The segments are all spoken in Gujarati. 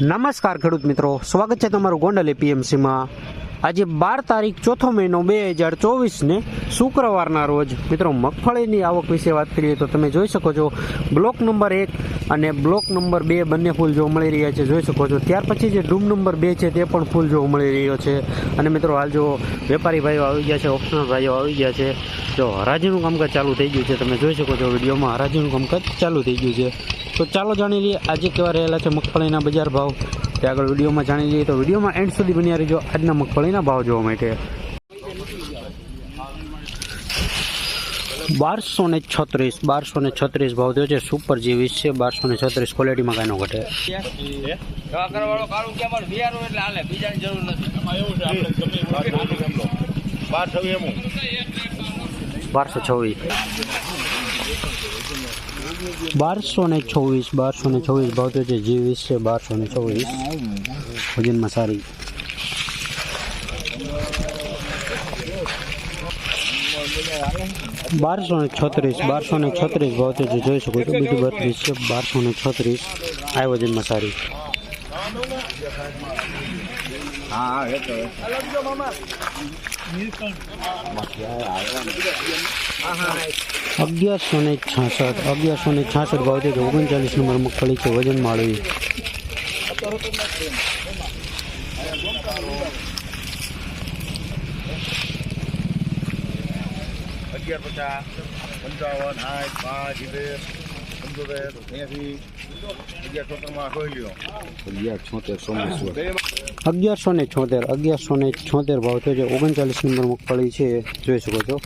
નમસ્કાર ખેડૂત મિત્રો. સ્વાગત છે તમારું ગોંડલ એપીએમસીમાં. આજે બાર તારીખ ચોથો મહિનો બે હજાર ચોવીસને શુક્રવારના રોજ. મિત્રો, મગફળીની આવક વિશે વાત કરીએ તો તમે જોઈ શકો છો, બ્લોક નંબર એક અને બ્લોક નંબર બે બંને ફૂલ જોવા મળી રહ્યા છે. જોઈ શકો છો, ત્યાર પછી જે ડૂમ નંબર બે છે તે પણ ફૂલ જોવા મળી રહ્યો છે. અને મિત્રો, હાલ જો વેપારી ભાઈઓ આવી ગયા છે ઓપ્શનલ ભાઈઓ આવી ગયા છે. જો હરાજીનું કામકાજ ચાલુ થઈ ગયું છે. તમે જોઈ શકો છો વિડીયોમાં હરાજીનું કામકાજ ચાલુ થઈ ગયું છે. તો ચાલો જાણી લઈએ આજે કેવા રહેલા છે મગફળીના બજાર ભાવ. તે આગળ વિડીયોમાં જાણી લઈએ. તો વિડીયોમાં એન્ડ સુધી બન્યા રહીજો આજના મગફળીના ભાવ જોવા માટે. બારસો ને છત્રીસ બારસો ને છત્રીસ ભાવ થયો છે. સુપર જે વીસ છે. બારસો ને છત્રીસ ક્વોલિટીમાં કાંઈ નો ઘટે. દવા કરવાવાળો કાળું કે અમારે બિયારણ એટલે હાલે. બીજાની જરૂર નથી. બાર એમું. બારસો છવ્વીસ બારસો ને છવ્વીસ બારસો ને છવ્વીસ ભાવ થયો છે જે વીસ છે બારસો ને છવ્વીસ વજનમાં સારી બારસો ને છત્રીસ બારસો ને છત્રીસ ભાવ થયો છે જોઈ શકો છો બીજું બત્રીસ છે બારસો ને છત્રીસ આ વજનમાં સારી હા અગિયારસો ને છાસઠ, અગિયારસો ને છાસઠ ભાવ છે ઓગણચાલીસ નંબર મગફળી છે, વજન માળવી અગિયાર પચાસ, પંચાવન આઠ પાંચ, સિત્તેર. અગિયારસો ને છોતેર, અગિયારસો ને છોતેર ભાવ થયો છે. ઓગણચાલીસ નંબર મગફળી છે, જોઈ શકો છો.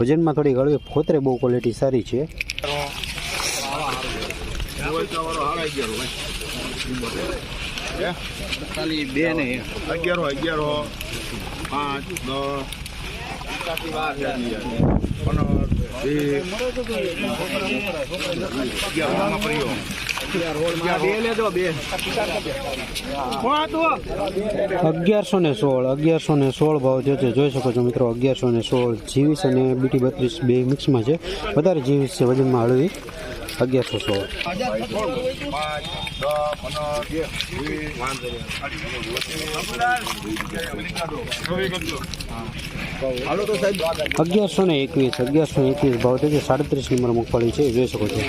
વજનમાં થોડી હળવી ફોતરે બહુ ક્વોલિટી સારી છે. અગિયારો અગિયારો પાંચ, દસ, પંદર અગિયારસો ને સોળ, અગિયારસો ને સોળ ભાવ જે છે, જોઈ શકો છો મિત્રો, અગિયારસો ને સોળ જીવીસ અને બીટી બત્રીસ બે મિક્સમાં છે. વધારે જીવીસ છે વજનમાં હળવી. અગિયારસો સોળ. અગિયારસો ને એકવીસ અગિયારસો ને એકવીસ ભાવ છે સાડત્રીસ નંબર મગફળી છે જોઈ શકો છો?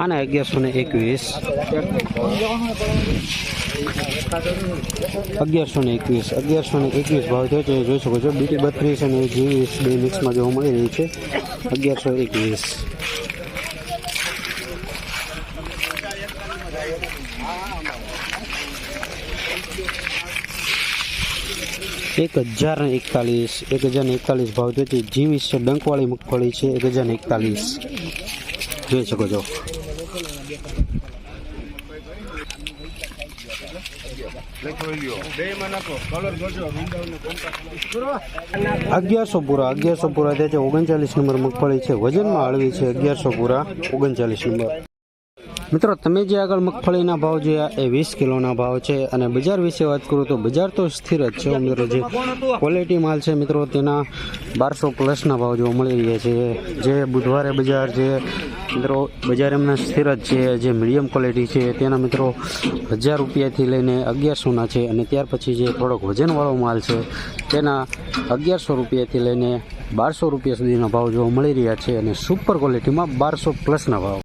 આને અગિયારસો ને એકવીસ. અગિયારસો ને એકવીસ. અગિયારસો ને એકવીસ ભાવ થયો છે, જોઈ શકો છો. બીટી બત્રીસ અને જીવીસ બે મિક્સમાં જોવા મળી રહી છે. અગિયારસો એકવીસ. એક હજાર ને એકતાલીસ. એક હજાર ને એકતાલીસ ભાવ થયો જીવીસ છે, ડંકવાળી મગફળી છે. એક હજાર ને એકતાલીસ. જોઈ શકો છો. અગિયારસો પૂરા અગિયારસો પૂરા ત્યાં છે ઓગણચાલીસ નંબર મગફળી છે, વજનમાં હળવી છે અગિયારસો પૂરા, ઓગણચાલીસ નંબર. મિત્રો, તમે જે આગળ મગફળીના ભાવ જોયા એ વીસ કિલોના ભાવ છે અને બજાર વિશે વાત કરું તો બજાર તો સ્થિર જ છે મિત્રો જે ક્વોલિટી માલ છે મિત્રો, તેના બારસો પ્લસના ભાવ જોવા મળી રહ્યા છે. જે બુધવારે બજાર જે મિત્રો, બજાર એમના સ્થિર જ છે. જે મીડિયમ ક્વોલિટી છે, તેના મિત્રો હજાર રૂપિયાથી લઈને અગિયારસોના છે અને ત્યાર પછી જે થોડોક વજનવાળો માલ છે, તેના અગિયારસો રૂપિયાથી લઈને બારસો રૂપિયા સુધીના ભાવ જોવા મળી રહ્યા છે અને સુપર ક્વોલિટીમાં બારસો પ્લસના ભાવ.